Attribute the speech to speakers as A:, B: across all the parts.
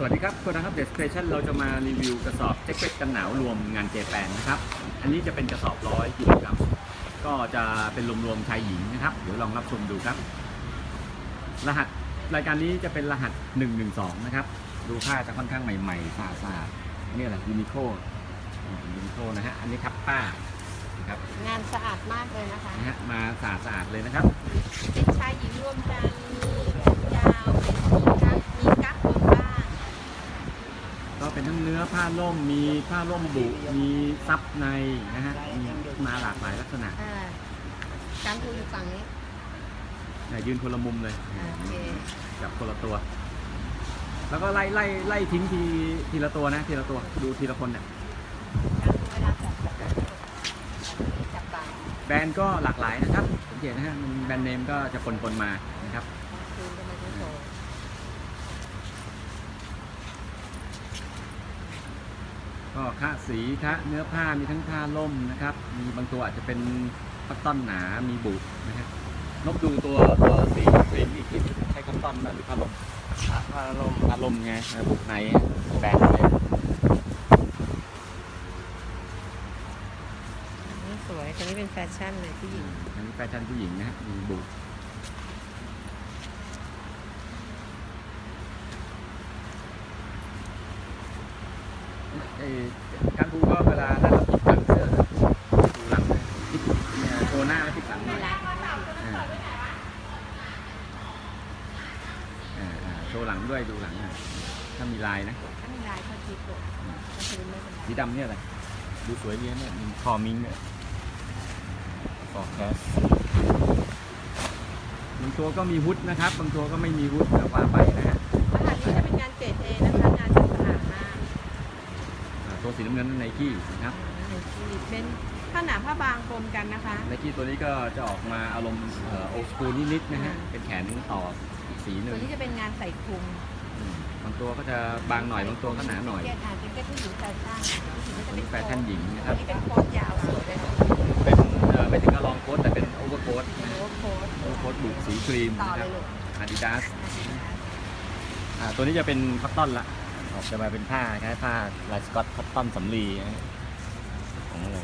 A: สวัสดีครับโกดังอัปเดตสเตชันเราจะมารีวิวกระสอบแจ็คเก็ตกันหนาวรวมงานเจแปนนะครับ อันนี้จะเป็นกระสอบร้อยกิโลกรัมก็จะเป็นรวมๆชายหญิงนะครับ เดี๋ยวลองรับชมดูครับ รหัสรายการนี้จะเป็นรหัส 112 นะครับ ดูผ้าจะค่อนข้างใหม่ๆสะอาดๆนี่แหละยูนิโคยูนิโคนะฮะ อันนี้ครับป้านะครับ
B: งานสะอาดมากเลยนะคะ
A: นะฮะมาสะอาดๆเลยนะครับ
B: เป็นชายหญิงรวมกันมียาวเป็นมีกั๊กมีกั๊กบนบ้าง
A: ก็เป็นทั้งเนื้อผ้าล่มมีผ้าล่มบุมีซับในนะฮะมีมาหลากหลายลักษณะ
B: อ่าการทูอยู่ฝั่งนี้
A: เนี่ยยืนคนละมุมเลย
B: อ่าโอเค
A: จับคนละตัว แล้วก็ไล่ไล่ไล่ทิ้งทีทีละตัวนะทีละตัวดูทีละคนเนี่ย
B: การทูเวลาจับจับจับบ่าย
A: แบรนด์ก็หลากหลายนะครับสังเกตนะฮะมันแบรนด์เนมก็จะปนๆมานะครับ
B: คืนก็มาที่โชว์
A: ก็ค่าสีค่าเนื้อผ้ามีทั้งผ้าล่มนะครับ มีบางตัวอาจจะเป็นคัตตอนหนา มีบุนะครับนกดูตัวตัวสีสีอีกทีใช้คัตตอนหรือผ้าล่มผ้าล่มผ้าล่มไงบุในแบรนด์เลย
B: อันนี้สวยตัวนี้เป็นแฟชั่นเลยผู้หญิง
A: อันนี้แฟชั่นผู้หญิงนะฮะมีบุเการดูก็เวลานั่นเราติดหลังเสื้อนะดูหลังนะติดเนี่ยโชว์หน้าแล้วติดหลังหน่
B: มี
A: อย
B: ลายของผู้หญิง
A: อ่าอ่าอ่าโชว์หลังด้วยดูหลังนะถ้ามีลายนะ
B: ถ้ามีลายก็ทีกดก็คือไม่เป็นไร
A: สีดำเนี่ยอะไรดูสวยดีนะเนี่ยมีคอมิงเนี่ยฟอร์แคสบางตัวก็มีฮุดนะครับ บางตัวก็ไม่มีฮุดแต่ว่าไปนะฮะ
B: สีน้ำ
A: เงินไนกี้นะครับ
B: อ่าเป็นผ้าหนาผ้าบางกลมกันนะคะ
A: ไนกี้ตัวนี้ก็จะออกมาอารมณ์โอสคูลนิดๆนะฮะเป็นแขนต่ออีกสีหนึ่
B: ตั
A: ง
B: วนี้จะเป็นงานใส่คลุม
A: อืมบางตัวก็จะบางหน่อยบางตัวก็หนาหน่อย
B: แกนอ่านเป็นแก้ผู้หญิงแฟชั่นผู้หญิงก็จะ
A: อัน
B: เป็
A: นี้
B: น
A: แฟชั่นหญิงนะค
B: ตั
A: รั
B: ว
A: บ
B: นี้เป็นโค้ทยาวสวยเลยค่ะ
A: เป็นเอ่อไม่ถึงกับลองโค้ทแต่เป็นโอเวอร์โค้ท
B: เป็นโอเวอร์โค้ท
A: โอเวอร์โค้ทบุสีครีม
B: ต่อ
A: นะค
B: เล
A: รับ
B: ยลูก
A: อาดิดาสอ่าตัวนี้จะเป็นคอตตอนละ ออกจะมาเป็นผ้าคล้ายผ้าลายสกอตคอตตอนสำลีนะฮะของอะไร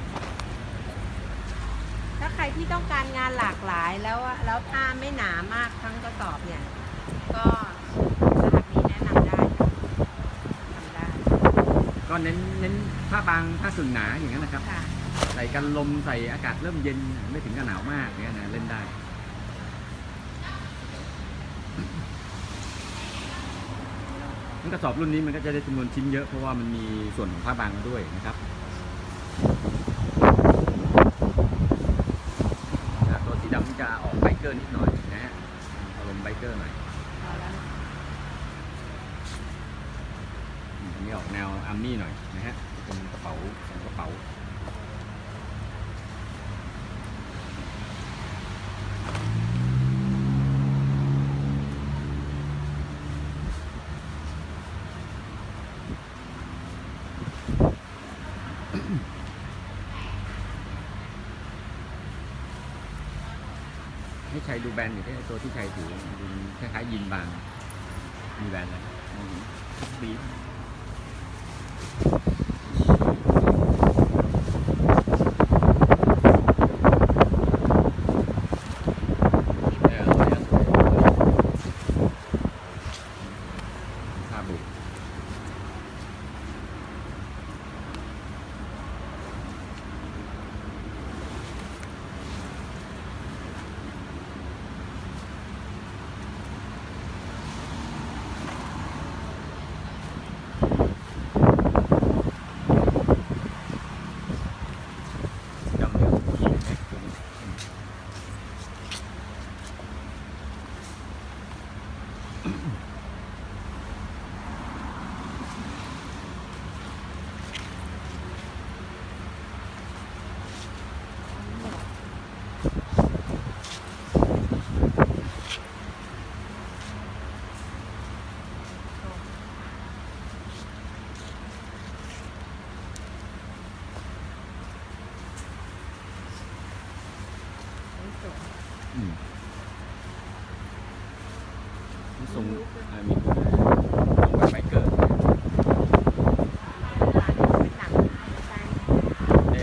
B: ถ้าใครที่ต้องการงานหลากหลายแล้วแล้วผ้าไม่หนามากทั้งกระสอบเนี่ย ก็รหัสนี้แนะนำได้ค่ะทำได้
A: ก็เน้นเน้นผ้าบางผ้าสึ่งหนาอย่างนั้นนะครับ
B: ค่ะ
A: ใส่กันลมใส่อากาศเริ่มเย็นไม่ถึงกับหนาวมากเนี่ยนะเล่นได้ มันกระสอบรุ่นนี้มันก็จะได้จำนวนชิ้นเยอะ เพราะว่ามันมีส่วนของผ้าบางมาด้วยนะครับตัวสีดำจะออกไบเกอร์นิดหน่อยนะฮะอารมณ์ไบเกอร์หน่อย
B: อัน
A: นี้ออกแนวอาร์มี่หน่อยนะฮะเป็นกระเป๋าสองกระเป๋า ดูแบรนด์อยู่ที่ตัวที่ชัยถือดูคล้ายๆยินบางมีแบรนด์อะไสูงมมันสูงามีคนไปไม่เกิดเอ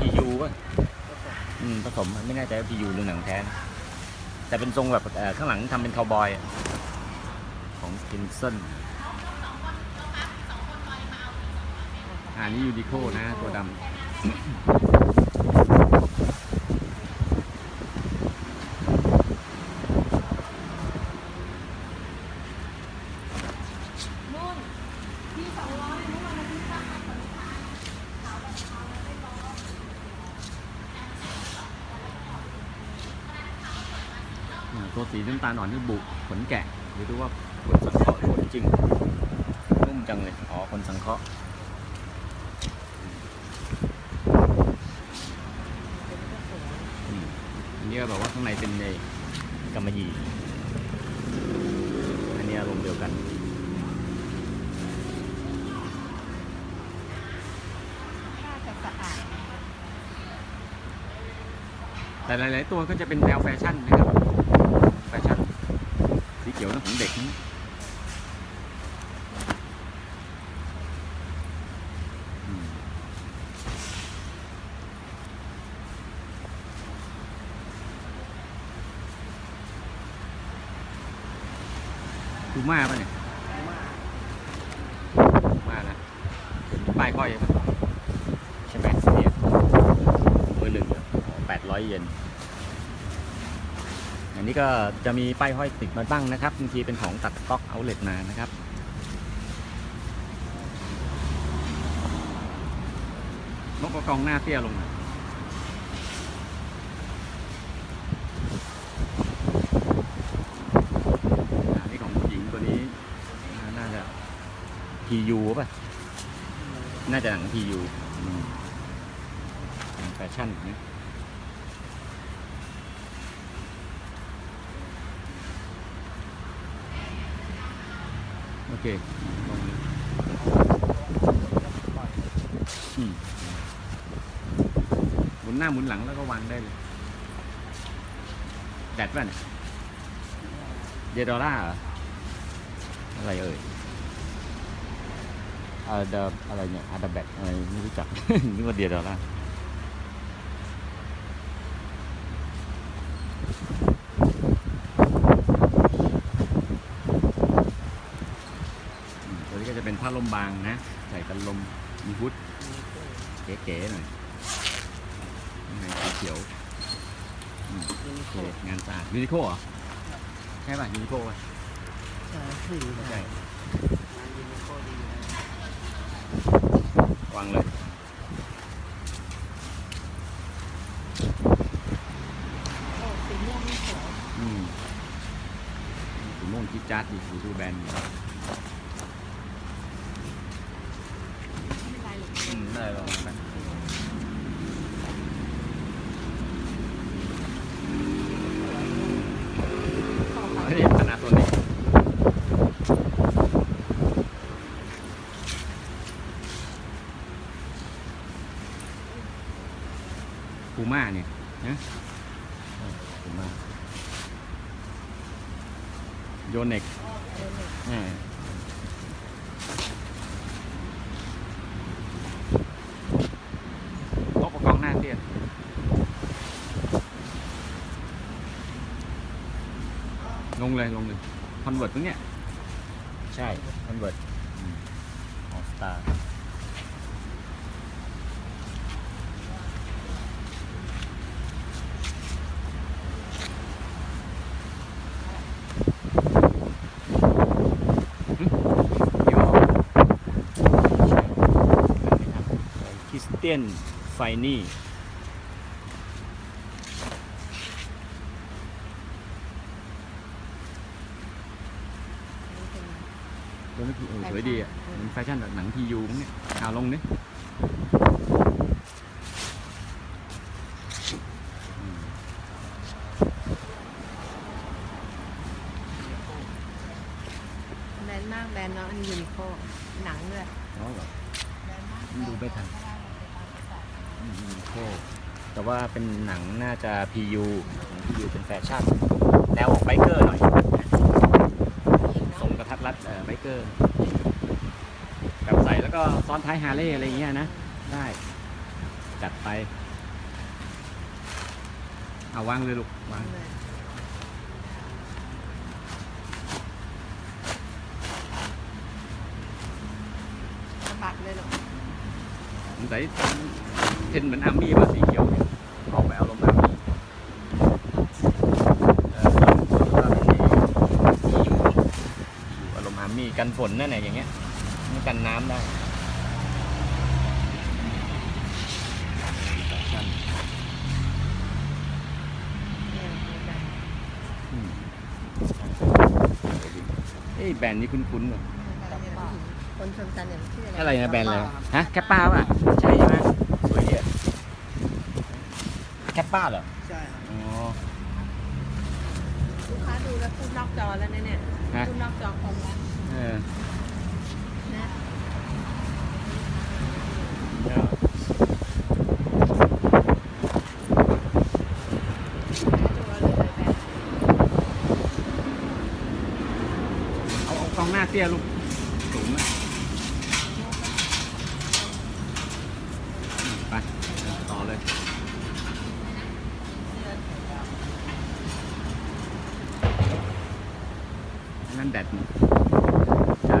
A: พียูป่ะอืมผสมไม่แน่ใจว่าพียูหรือหนังแทนแต่เป็นทรงแบบเออข้างหลังทำเป็นคาวบอยของกินเซนอันนี้ยูดิโคนะ ตัวดำ สีน้ำตาลอ่อนนี่บุขนแกะหรือว่าขนสังเคราะห์ขนจริงนุ่มจังเลยอ๋อขนสังเคราะห์อันนี้ก็แบบว่าข้างในเป็นในกำมะหยี่อันนี้อารมณ์เดียวกัน
B: ผ้าจะสะอาด
A: แต่หลาย ๆ ตัวก็จะเป็นแนวแฟชั่นนะครับ ของเด็กนะอืมดูมาป่ะเนี่ยดูมานะเห็นป้ายก้อยป่ะใช่ไหมเนี่ยมือหนึ่งแปดร้อยเยน อั นี้ก็จะมีป้ายห้อยติดมาบ้างนะครับบางทีเป็นของตัดสต็อกเอาเลทมานะครับนกกระกองหน้าเตี้ยลงน,นี่ของผู้หญิงตัวนี้ น่าจะ PU ป่ะ น่าจะหนัง PU อืมหนังแฟชั่นนะ เคลองดูอืมหมุนหน้าหมุนหลังแล้วก็วางได้เลย แดดป่ะเนี่ยเดดอร่าเหรอ อะไรเอ่ยอาดาอะไรเนี่ยอาดาแบกอะไรไม่รู้จัก นึกว่าเดียดอร่าอืมตัวนี้ก็จะเป็นผ้า ลมบางนะ ใส่กันลมมีฮุดเก๋ๆหน่อยข้างในสีเขียวอืมโอเคงานสะอาดยูนิโคเหรอ ใช่ป่ะยูนิโคป่ะ
C: ใช่คือ
A: ใช่
C: งานยูนิโคดีนะ
A: วางเลย
B: โอ้สีม่วงนี่สวย
A: อืมสีม่วงจิ๊ดจ๊าดดีดูดูแบรนด์
B: ไม่เป็นไรหรอก
A: อืมได้ลองไปเฮ้ยขนาดตัวนี้พูม่าเนี่ยนะพูม่า โยเน็กอ่าโต๊ะประกองหน้าเตี้ยลงเลยลงเลยคอนเวิร์ตตรงเนี้ย ใช่คอนเวิร์ตออสตาร์ยี่ห้อคริสเตียนไฟนี่ตัวนี้คือเออสวยดีอะเหมันแฟชั่นแบบหนังทียูมั้งเนี่ยเอาลงนี่อืม
B: แบรนด์มากแบรนด์เนาะอันนี้ยูนิโคหนังด้วย
A: อ๋อเหรอดูไม่ทัน โอ้แต่ว่าเป็นหนังน่าจะ PU หนัง PU เป็นแฟชั่นแนวออกไบเกอร์หน่อยทรงกระทัดรัดไบเกอร์แบบใส่แล้วก็ซ้อนท้ายฮาร์เลย์อะไรอย่างเงี้ยนะ ได้ จัดไป เอาวางเลยลูกวางสบัด
B: เลย
A: ลูกสงสัย นเหมือนอาร์มี่ป่ะสีเขียวเนี่ยออกไปเอาลมณ์อาร์มี่เออก็เป็นสีที่อยู่อยู่อารมณ์อาร์มี่กันฝนนั่นแหละอย่างเงี้ยมันกันน้ำได้แฟชั่น
B: เนี่ยมีแบบ
A: อืมเอ้ยแบรนด์นี้คุ้นๆว่ะ
B: คนชนกันเนี่ยมันชื่ออะไร
A: อะไรนะแบรนด์อะไรวะฮะแคปป้าป่ะใช่ใช่ไหมสวยดีอะแค ปป้าเหรอ
C: ใช่ครับ
A: อ๋อ
B: ลูกค้าดูแล้วพูดนอกจอแล้วนะเนี่ย
A: ฮะ
B: พูดนอกจอคอมแล้ว
A: เออ
B: นะ
A: เอาเอากล้องหน้าเตี้ยลูกสูงนะไปต่อเลย นั่นแดดหมดจ้า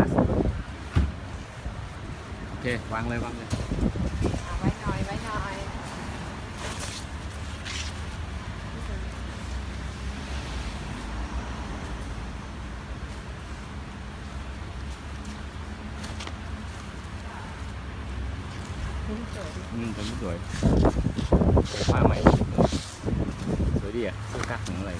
A: โอเควางเลยวางเลย
B: เอาไว้หน่อยไว้หน่อย
A: อืมตัวนี้สวยผ้าใหม่สวยดีอะเสื้อกั๊กของอะไร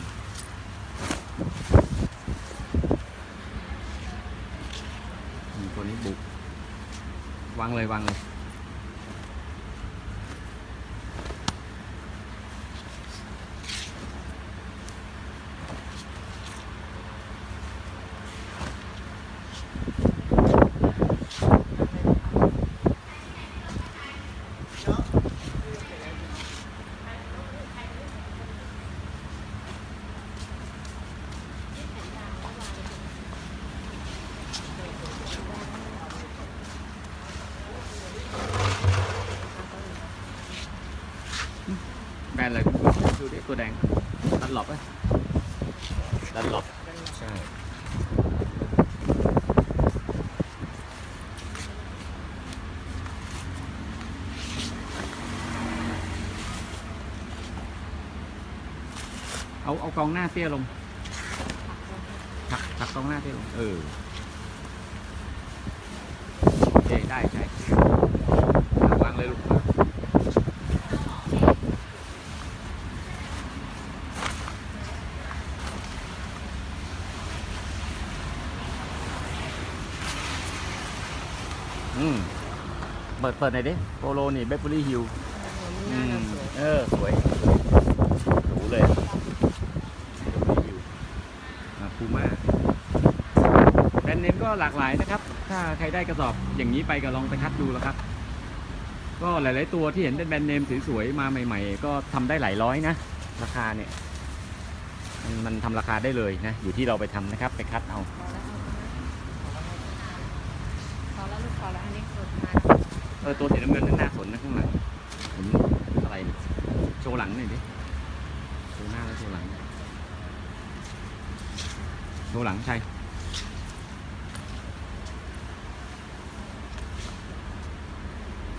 A: อืม ตัวนี้บุกวางเลยวางเลย แบรนด์อะไรดูดิตัวแดงดันหลบไหมดันหลบใช่เอาเอากองหน้าเตี้ยลง ถักถักกองหน้าเตี้ยลง เออโอเคได้ใช่อะวางเลยลูก อืม เปิดเปิดหน่อยดิโปโลนี่เบเ e อรี่ฮิล
B: หน้าเราสวย
A: เออ สวยหรูเลยพูม่าแบรนด์เนมก็หลากหลายนะครับ ถ้าใครได้กระสอบอย่างนี้ไปก็ลองไปคัดดูแล้วครับ ก็หลาย ๆ ตัวที่เห็นเป็นแบรนด์เนมสวย ๆ มาใหม่ ๆ ก็ทำได้หลายร้อยนะ ราคาเนี่ย มันมันทำราคาได้เลยนะ อยู่ที่เราไปทำนะครับ ไปคัดเอา
B: พอแล้วพอแล้วลูกพอแล้วอันนี้สุดท้าย
A: เออตัวสีน้ำเงินนั่นน่าสนนะข้างหลังเห็นอะไรเนี่ยโชว์หลังหน่อยดิโชว์หน้าแล้วโชว์หลังโชว์หลังใช่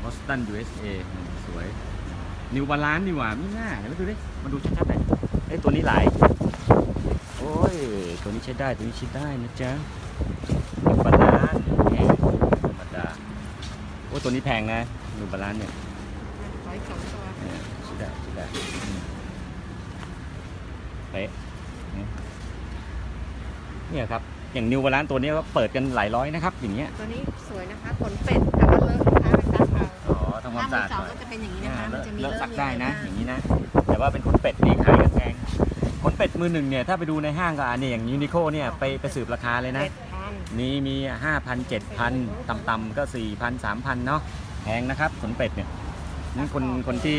A: บอสตัน USA อืมสวย นิวบาลานนี่หว่าไม่น่าเดี๋ยวมาดูดิมาดูชัดๆหน่อยเอ้ยตัวนี้หลายโอ้ย ตัวนี้ใช้ได้ ตัวนี้ใช้ได้นะจ๊ะนิวบาลานแหมธรรมดา โอ้ยตัวนี้แพงนะนิวบาลานเนี่ย
B: ขออีกสองตัว
A: เออใช้ได้ใช้ได้อืมเป๊ะเนี่ยเนี่ยครับ อย่างนิวบาลานตัวนี้ก็เปิดกันหลายร้อยนะครับ อย่างเงี้ย
B: ตัวนี้สวยนะคะขนเป็ดแต่ว่าเลอะลูกค้าไปซักเอา
A: อ๋อทำความ
B: ถ้า
A: สะ
B: มื
A: อา
B: อ
A: ดหน่อย
B: สองก็จะเป็นอย่างนี้นะคะ
A: เล
B: มัน
A: อะ
B: จะมี
A: เลอะ
B: เลอะ
A: ซัก
B: มี
A: ได้
B: อะไร
A: นะ
B: บ้าง
A: อย่างนี้นะ แต่ว่าเป็นขนเป็ดนี่ขายกันแพงขนเป็ดมือหนึ่งเนี่ย ถ้าไปดูในห้างก็อันนี้อย่างยูนิโคเนี่ย ไปไปสืบราคาเลยนะ
B: เป็ดพัน
A: นี่มี 5,000 7,000ต่ำๆก็ 4,000 3,000 เนาะแพงนะครับขนเป็ดเนี่ยนั่นคนคนที่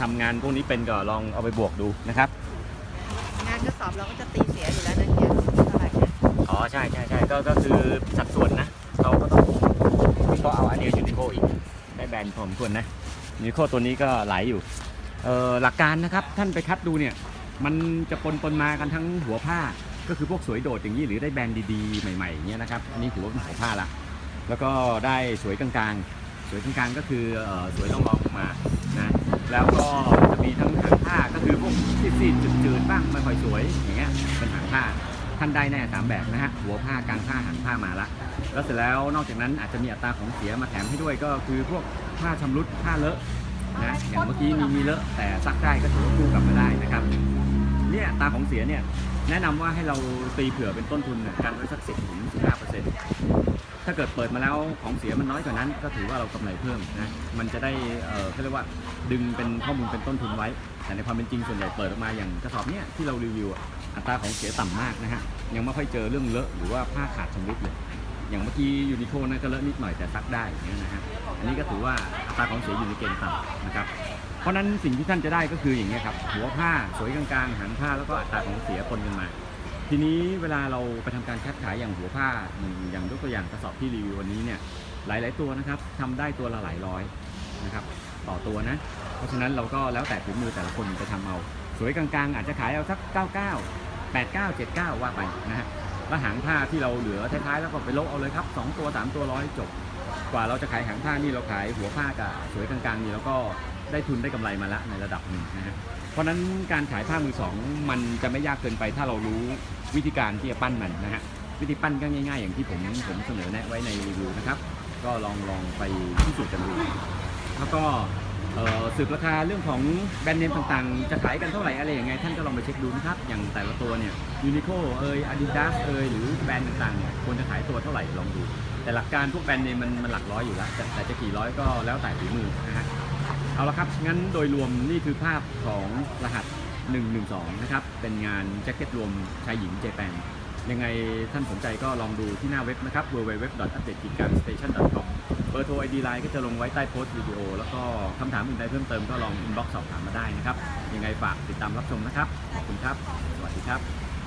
A: ทำงานพวกนี้เป็นก็ลองเอาไปบวกดูนะครับ
B: งานกระสอบเราก็จะตีเสียอยู่แล้วนะเนี่ยเท่าไหร่เนี่ย
A: อ๋อใช่ใช่ใช่ก็ก็คือสัดส่วนนะเราก็ต้องวิเคราะห์เอาอันเดียวยูนิโคอีกได้แบรนด์พอสมควรนะยูนิโคตัวนี้ก็หลายอยู่เอ่อหลักการนะครับท่านไปคัดดูเนี่ยมันจะปนปนมากันทั้งหัวผ้า ก็คือพวกสวยโดดอย่างนี้หรือได้แบรนด์ดีๆ ใหม่ๆอย่างเงี้ยนะครับอันนี้ถือว่าเป็นหัวผ้าละแล้วก็ได้สวยกลางๆ สวยกลางๆก็คือสวยต้องลองลงมานะแล้วก็จะมีทั้งหางผ้าก็คือพวกซีดๆจืดๆบ้างไม่ค่อยสวยอย่างเงี้ยเป็นหางผ้าท่านได้แน่สามแบบนะฮะหัวผ้ากลางผ้าหางผ้ามาละแล้วเสร็จแล้วนอกจากนั้นอาจจะมีอัตราของเสียมาแถมให้ด้วยก็คือพวกผ้าชำรุดผ้าเลอะนะอย่างเมื่อกี้มีมีเลอะแต่ซักได้ก็ถือว่าคู่กลับมาได้นะครับเนี่ยตาของเสียเนี่ย แนะนำว่าให้เราตีเผื่อเป็นต้นทุนเนี่ยกันไว้สักสิบถึงสิบห้าเปอร์เซ็นต์ถ้าเกิดเปิดมาแล้วของเสียมันน้อยกว่านั้น ก็ถือว่าเรากำไรเพิ่มนะมันจะได้เอ่อเขาเรียกว่าดึงเป็นข้อมูลเป็นต้นทุนไว้ แต่ในความเป็นจริงส่วนใหญ่เปิดออกมาอย่างกระสอบเนี้ยที่เรารีวิวอะอัตราของเสียต่ำมากนะฮะยังไม่ค่อยเจอเรื่องเลอะหรือว่าผ้าขาดชำรุดเลย อย่างเมื่อกี้ยูนิโคนั่นก็เลอะนิดหน่อยแต่ซักได้อย่างเงี้ยนะฮะ อันนี้ก็ถือว่าอัตราของเสียอยู่ในเกณฑ์ต่ำนะครับ เพราะนั้นสิ่งที่ท่านจะได้ก็คืออย่างเงี้ครับ หัวผ้าสวยกลางๆหางผ้าแล้วก็อัตราของเสียปนกันมา ทีนี้เวลาเราไปทำการคัดขายอย่างหัวผ้าอย่างอย่างยกตัวอย่างกระสอบที่รีวิววันนี้เนี่ยหลายๆตัวนะครับทำได้ตัวละหลายร้อยนะครับต่อตัวนะ เพราะฉะนั้นเราก็แล้วแต่ฝีมือแต่ละคนจะทำเอา สวยกลางๆ อาจจะขายเอาสัก 99 89 79 ว่าไปนะฮะแล้วหางผ้าที่เราเหลือท้ายๆแล้วก็ไปโละเอาเลยครับ 2 ตัว 3 ตัวร้อยจบ กว่าเราจะขายหางผ้านี่เราขายหัวผ้ากับสวยกลางๆนี่เราก็ได้ทุนได้กำไรมาละในระดับหนึ่งนะฮะเพราะฉะนั้นการขายผ้ามือสองมันจะไม่ยากเกินไป ถ้าเรารู้วิธีการที่จะปั้นมันนะฮะวิธีปั้นก็ง่ายๆ อย่างที่ผมผมเสนอแนะไว้ในรีวิวนะครับ ก็ลองลองไปพิสูจน์กันดูแล้วก็ สืบราคาเรื่องของแบรนด์เนมต่างๆ จะขายกันเท่าไหร่อะไรยังไงท่านก็ลองไปเช็คดูนะครับ อย่างแต่ละตัวเนี่ยยูนิโคเอยอาดิดาสเอยหรือแบรนด์ต่างๆเนี่ยควรจะขายตัวเท่าไหร่ลองดู แต่หลักการพวกแบรนด์เนมมันมันหลักร้อยอยู่แล้วแต่แต่จะกี่ร้อยก็แล้วแต่ฝีมือนะฮะเอาละครับงั้นโดยรวมนี่คือภาพของรหัส 112 นะครับ เป็นงานแจ็คเก็ตรวมชายหญิงเจแปนยังไงท่านสนใจก็ลองดูที่หน้าเว็บนะครับ www.updateikan.com เบอร์โทร ID Line ก็จะลงไว้ใต้โพสต์วิดีโอ แล้วก็คำถามอื่นใดเพิ่มเติมก็ลองอินบ็อกซ์สอบถามมาได้นะครับ ยังไงฝากติดตามรับชมนะครับ ขอบคุณครับ สวัสดีครับ